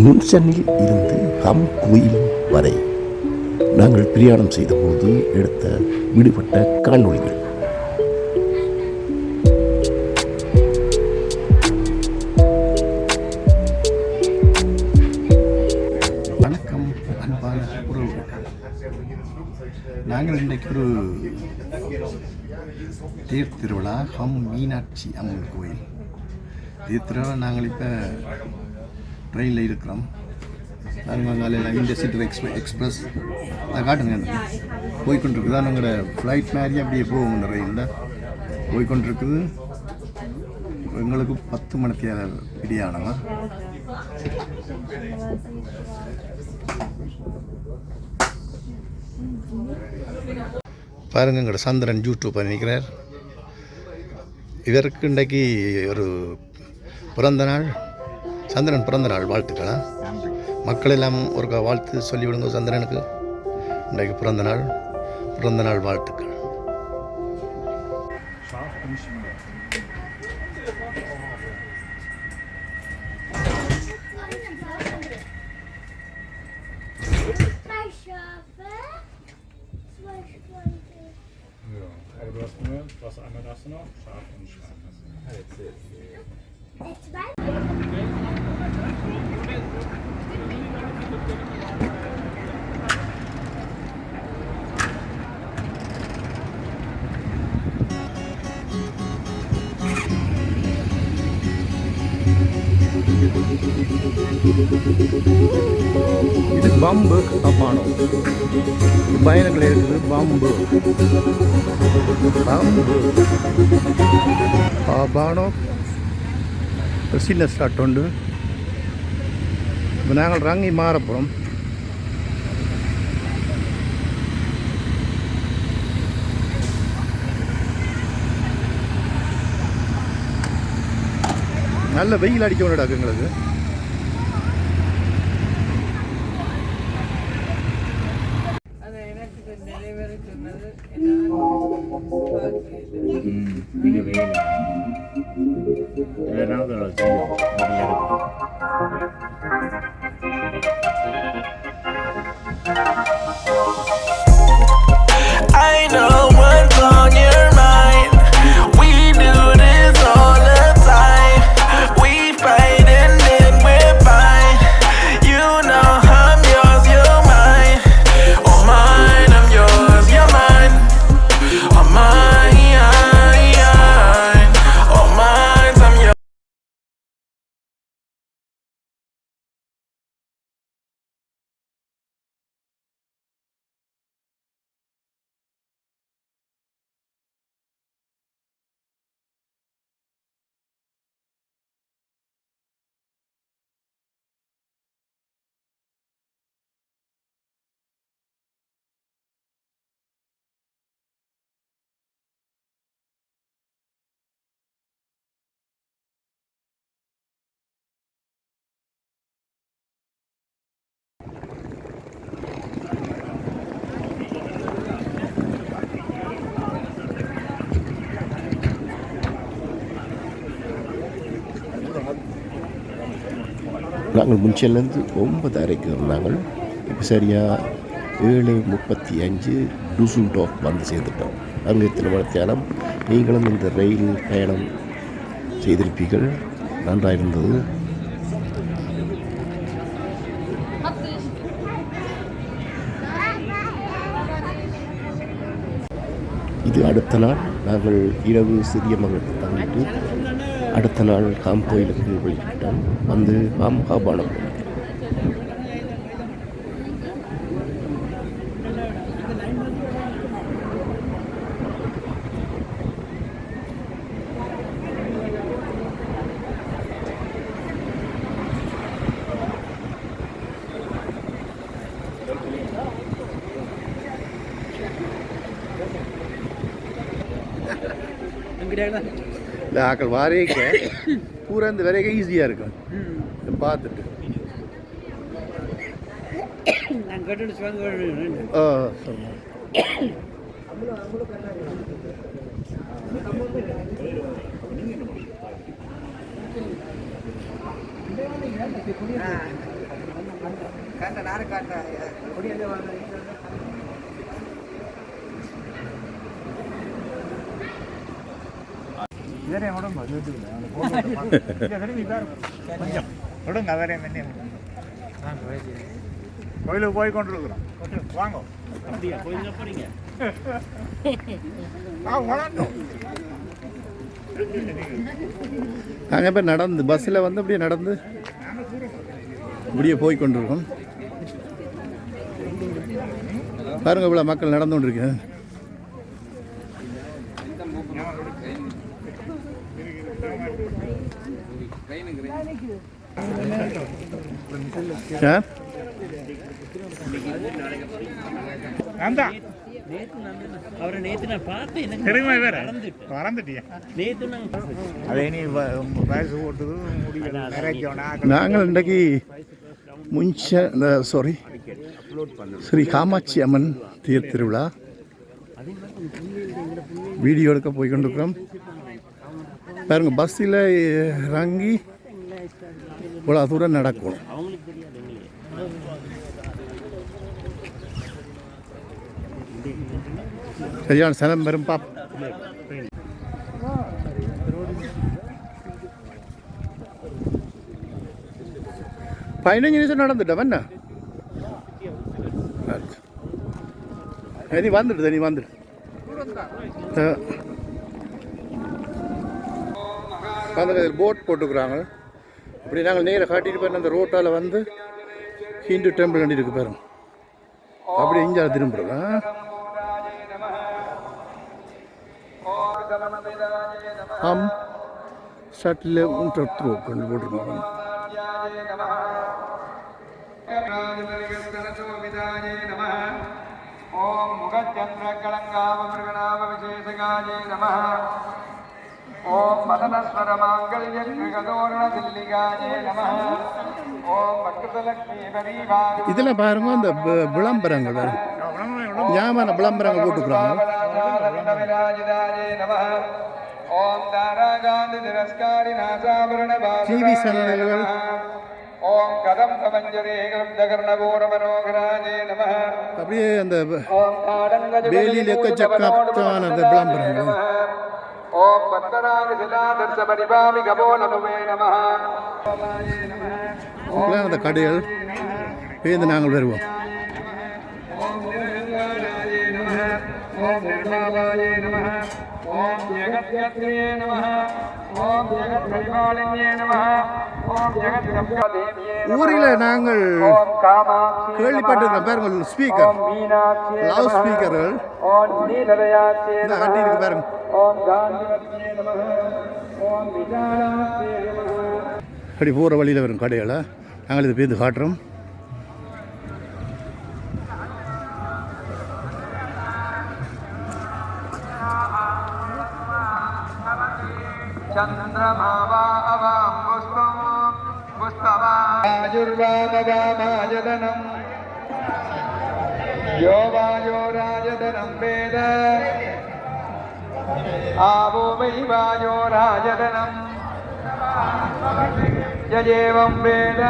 முன்சனில் இருந்து ஹம் கோயில் வரை. நாங்கள் பிரயாணம் செய்தபோது எடுத்த விடுபட்ட காணொளிகள் வணக்கம் அன்பான உறவுகள். நாங்கள் இன்றைக்கு ஒரு தேர் திருவிழா ஹம் மீனாட்சி அம்மன் கோயில். தேர் திருவிழா நாங்கள் இப்போ ட்ரெயினில் இருக்கிறோம். நாங்கள் காலையில் இந்த சிட்டி எக்ஸ்ப எக்ஸ்பிரஸ் அதை காட்டுங்க. போய்கொண்டிருக்குது. தான் எங்களோட ஃப்ளைட் மாதிரி அப்படியே போகும் இந்த ரயிலில் போய்கொண்டிருக்குது. எங்களுக்கு பத்து மணிக்கு பிடியானவா பாருங்க எங்களோட சந்திரன் யூடியூப் நினைக்கிறார் இவருக்கு இன்றைக்கு ஒரு பிறந்த நாள். சந்திரன் பிறந்த நாள் வாழ்த்துக்களா? மக்கள் எல்லாம் ஒரு வாழ்த்து சொல்லிவிடுங்க சந்திரனுக்கு. இன்றைக்கு பிறந்த நாள். பிறந்த நாள் வாழ்த்துக்கள். Was du noch? Schaf und Schwein. Äh, zwei? இது பாம்பு அப்பானோ பயணங்கள் இருக்குது பாம்பு பாம்பு பானோ ஸ்டார்ட் உண்டு. இப்போ நாங்கள் ரங்கி மாறப்போகிறோம் நல்ல வெயில் அடிக்க வேண்டாம் எங்களுக்கு. அது எனக்கு verano de los días. நாங்கள் முன்சிலேருந்து ஒன்பது அறைக்கு இருந்தாங்கள் இப்போ சரியாக ஏழு முப்பத்தி அஞ்சு டூசுல்டோக் வந்து சேர்ந்துட்டோம். அங்கே எத்தனை தியானம் நீங்களும் இந்த ரயில் பயணம் செய்திருப்பீர்கள். நன்றாக இருந்தது. இது அடுத்த நாள். நாங்கள் இரவு சிறிய மகளுக்கு தங்கிட்டு அடுத்த நாள் காம் கோயிலுக்கு வெளியிட்டோம் வந்து காம் காபானம் இல்லை ஆக்கள் வாரேக்க பூரா இந்த வரைக்கும் ஈஸியாக இருக்கும் பார்த்துட்டு. ஆ சொல்லுங்கள் காட்ட நாரு காட்ட விடுங்க என்ன கோயிலுக்கு போய் கொண்டிருக்கிறோம் வாங்க அப்படியா கோயிலுக்கு போறீங்க நாங்கள் போய் நடந்து பஸ்ஸில் வந்து அப்படியே நடந்து இப்படியே போய் கொண்டிருக்கோம் பாருங்க இவ்வளோ மக்கள் நடந்து கொண்டிருக்கேன் ஆ நான் தான் அவரை நேத்து நான் பார்த்தேன் எனக்கு தெரியுமா வேற மறந்துட்டியா நேத்து நான் அதே நீ வயசு ஓட்டுது முடியல நாங்கள் இன்றைக்கு முன்ச இந்த சாரி ஸ்ரீ காமாட்சி அம்மன் தேர் திருவிழா. வீடியோ எடுக்க போய் கொண்டிருக்கிறோம் பாருங்க பஸ்ஸில் இறங்கி இவ்வளோ தூரம் நடக்கணும் சரியான சிலம் வரும் பாப் பதினஞ்சு நிமிஷம் நடந்துட்டோம் என்ன? நீ வந்துடு நீ வந்துடு. பக்கத்தில் போட் போட்டுக்கிறாங்க. இப்படி நாங்கள் நேரில் காட்டிட்டு போய் அந்த ரோட்டால் வந்து ஹிந்து டெம்பிள் வண்டி இருக்கு பாருங்க. அப்படி இங்கே திரும்புகிறோம் ஹம். சட்டில் உண்டு கொண்டு போட்டுருக்கோம். ஓம் முகஜன் ஓம் மதனஸ்வர மாங்கல்ய கிருகதோரண தில்லிகாயே நம ஓம் இதில் பாருங்க. அந்த விளம்பரங்கள் ஞாபக விளம்பரங்கள் போட்டுக்கிறாங்க. ஓம் டிவி சேனல்கள். கதம் அப்படியே அந்த வேலியில் அந்த விளம்பரங்கள். ஓம் பத்மநாத சிலாதர்ச பரிபாமி கபோலமுவே நம இப்படிலாம் அந்த கடைகள் பேருந்து நாங்கள் வருவோம். ஓம் நிர்மலாய நம ஓம் நிர்மலாய நம ஓம் நம ஜெகத் பரிபாலின்யே நம ஊரில் நாங்கள் கேள்விப்பட்டிருக்கோம் பாருங்க ஸ்பீக்கர் லவுட் ஸ்பீக்கர்கள் இந்த கட்டியிருக்கு ஓம் காந்திவத்யே நம ஓம் விசாலாச்சே நம அப்படி போகிற வழியில் வரும் கடைகளை நாங்கள் இது பேருந்து காட்டுறோம் चन्द्रमावा अवां पुष्पं पुष्पवायुर्वामवामायदनम् यो वायो राजधनं वेद आवो वै वायो राजधनम् यजेवं वेद